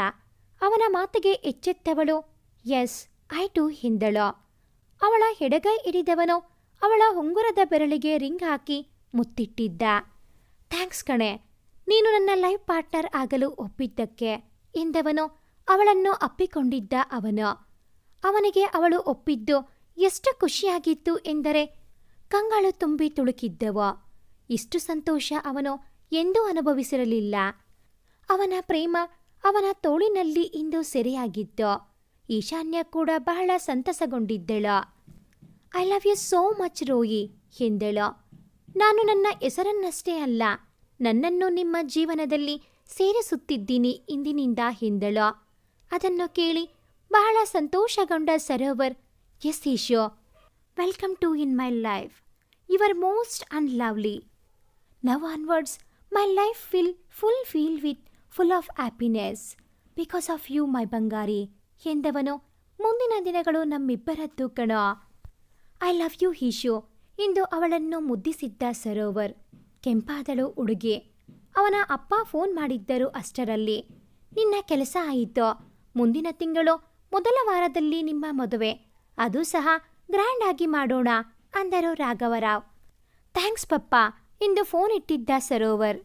ಅವನ ಮಾತಿಗೆ ಎಚ್ಚೆತ್ತವಳು ಎಸ್ ಟು ಎಂದಳು ಅವಳ ಹೆಡಗೈ ಹಿಡಿದವನು ಅವಳ ಉಂಗುರದ ಬೆರಳಿಗೆ ರಿಂಗ್ ಹಾಕಿ ಮುತ್ತಿಟ್ಟಿದ್ದ. ಥ್ಯಾಂಕ್ಸ್ ಕಣೆ, ನೀನು ನನ್ನ ಲೈಫ್ ಪಾರ್ಟ್ನರ್ ಆಗಲು ಒಪ್ಪಿದ್ದಕ್ಕೆ ಎಂದವನು ಅವಳನ್ನು ಅಪ್ಪಿಕೊಂಡಿದ್ದ ಅವನು. ಅವನಿಗೆ ಅವಳು ಒಪ್ಪಿದ್ದು ಎಷ್ಟು ಖುಷಿಯಾಗಿತ್ತು ಎಂದರೆ ಕಂಗಳು ತುಂಬಿ ತುಳುಕಿದ್ದವ. ಇಷ್ಟು ಸಂತೋಷ ಅವನು ಎಂದೂ ಅನುಭವಿಸಿರಲಿಲ್ಲ. ಅವನ ಪ್ರೇಮ ಅವನ ತೋಳಿನಲ್ಲಿ ಇಂದು ಸೆರೆಯಾಗಿತ್ತು. ಈಶಾನ್ಯ ಕೂಡ ಬಹಳ ಸಂತಸಗೊಂಡಿದ್ದಳ. I love you so much Roy ಎಂದಳ. ನಾನು ನನ್ನ ಹೆಸರನ್ನಷ್ಟೇ ಅಲ್ಲ, ನನ್ನನ್ನು ನಿಮ್ಮ ಜೀವನದಲ್ಲಿ ಸೇರಿಸುತ್ತಿದ್ದೀನಿ ಇಂದಿನಿಂದ, ಎಂದಳ. ಅದನ್ನು ಕೇಳಿ ಬಹಳ ಸಂತೋಷಗೊಂಡ Sarovar yes Isho welcome to in my life your most and lovely now onwards my life will full feel with full of happiness because of you my ಬಂಗಾರಿ ಎಂದವನು, ಮುಂದಿನ ದಿನಗಳು ನಮ್ಮಿಬ್ಬರದ್ದು ಕಣ. I love you Heeshu. ಇಂದು ಅವಳನ್ನು ಮುದ್ದಿಸಿದ್ದ ಸರೋವರ್. ಕೆಂಪಾದಳು ಉಡುಗೆ. ಅವನ ಅಪ್ಪ ಫೋನ್ ಮಾಡಿದ್ದರು ಅಷ್ಟರಲ್ಲಿ. ನಿನ್ನ ಕೆಲಸ ಆಯಿತು? ಮುಂದಿನ ತಿಂಗಳು, ಮೊದಲ ವಾರದಲ್ಲಿ ನಿಮ್ಮ ಮದುವೆ. ಅದು ಸಹ ಗ್ರ್ಯಾಂಡ್ ಆಗಿ ಮಾಡೋಣ, ಅಂದರು ರಾಘವರಾವ್. ಥ್ಯಾಂಕ್ಸ್ ಪಪ್ಪ ಎಂದು ಫೋನ್ ಇಟ್ಟಿದ್ದ ಸರೋವರ್.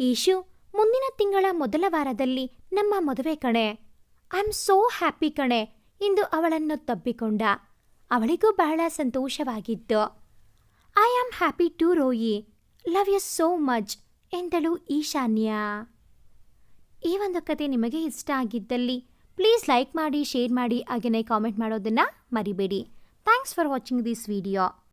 ಈಶು ಮುಂದಿನ ತಿಂಗಳ ಮೊದಲ ವಾರದಲ್ಲಿ ನಮ್ಮ ಮದುವೆ ಕಣೆ. ಐ ಆಮ್ ಸೋ ಹ್ಯಾಪಿ ಕಣೆ ಎಂದು ಅವಳನ್ನು ತಬ್ಬಿಕೊಂಡ. ಅವಳಿಗೂ ಬಹಳ ಸಂತೋಷವಾಗಿತ್ತು. I am happy to Roy. Love you so much ಎಂದಳು ಈಶಾನ್ಯ. ಈ ಒಂದು ಕತೆ ನಿಮಗೆ ಇಷ್ಟ ಆಗಿದ್ದಲ್ಲಿ ಪ್ಲೀಸ್ ಲೈಕ್ ಮಾಡಿ ಶೇರ್ ಮಾಡಿ ಹಾಗೆಯೇ ಕಾಮೆಂಟ್ ಮಾಡೋದನ್ನು ಮರಿಬೇಡಿ. Thanks for watching this video